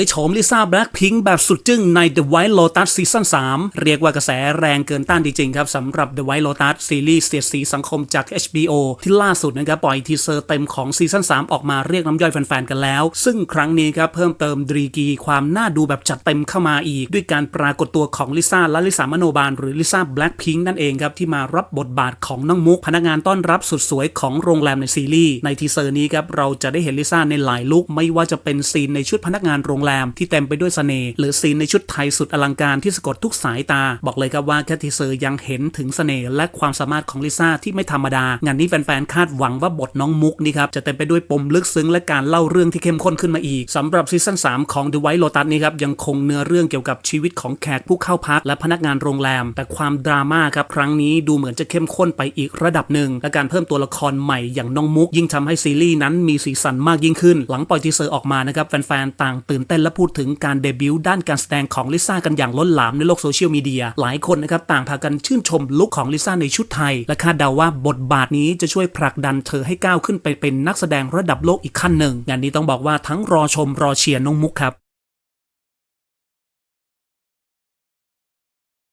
ยโฉมลิซ่าแบล็คพิงค์แบบสุดจึ้งใน The White Lotus ซีซั่น3 เรียกว่ากระแสแรงเกินต้านจริงๆครับสำหรับ The White Lotus ซีรีส์เสียดสีสังคมจาก HBO ที่ล่าสุดนะครับปล่อยทีเซอร์เต็มของซีซั่น3 ออกมาเรียกน้ำย่อยแฟนๆ กันแล้ว ซึ่งครั้งนี้ครับเพิ่มเติมดรีกีความน่าดูแบบจัดเต็มเข้ามาอีก ด้วยการปรากฏตัวของลิซ่าและลิซ่ามโนบาลหรือลิซ่าแบล็คพิงค์นั่นเองครับที่มารับบทบาทของน้องมุกพนักงานต้อนรับสุดสวยของโรงแรมในซีรีส์ในทีเซอร์นี้ครับเราจะได้เห็นลิซ่าในหลายลุคไม่ว่าจะเป็นซีนในชุดพนักงานโรงแรมที่เต็มไปด้วยเสน่ห์หรือซีนในชุดไทยสุดอลังการที่สะกดทุกสายตา บอกเลยครับว่าแคทีเซอร์ยังเห็นถึงเสน่ห์และความสามารถของลิซ่าที่ไม่ธรรมดา งานนี้แฟนๆคาดหวังว่าบทน้องมุกนี่ครับจะเต็มไปด้วยปมลึกซึ้งและการเล่าเรื่องที่เข้มข้นขึ้นมาอีกสำหรับซีซั่น3ของ The White Lotus นี่ครับยังคงเนื้อเรื่องเกี่ยวกับชีวิตของแขกผู้เข้าพักและพนักงานโรงแรม แต่ความดราม่าครับครั้งนี้ดูเหมือนจะเข้มข้นไปอีกระดับหนึ่งและการเพิ่มตัวละครใหม่อย่างน้องมุก ยิ่งทำให้ซีรีส์นั้นมีสีสันมากยิ่งขึ้น หลังปล่อยทีเซอร์ออกมานะครับแฟนๆต่างตื่นเต้นและพูดถึงการเดบิวต์ด้านการแสดงของลิซ่ากันอย่างล้นหลามในโลกโซเชียลมีเดียหลายคนนะครับต่างพากันชื่นชมลุคของลิซ่าในชุดไทย และคาดเดาว่าบทบาทนี้จะช่วยผลักดันเธอให้ก้าวขึ้นไปเป็นนักแสดงระดับโลกอีกขั้นหนึ่งงานนี้ต้องบอกว่าทั้งรอชมรอเชียร์น้องมุกครับ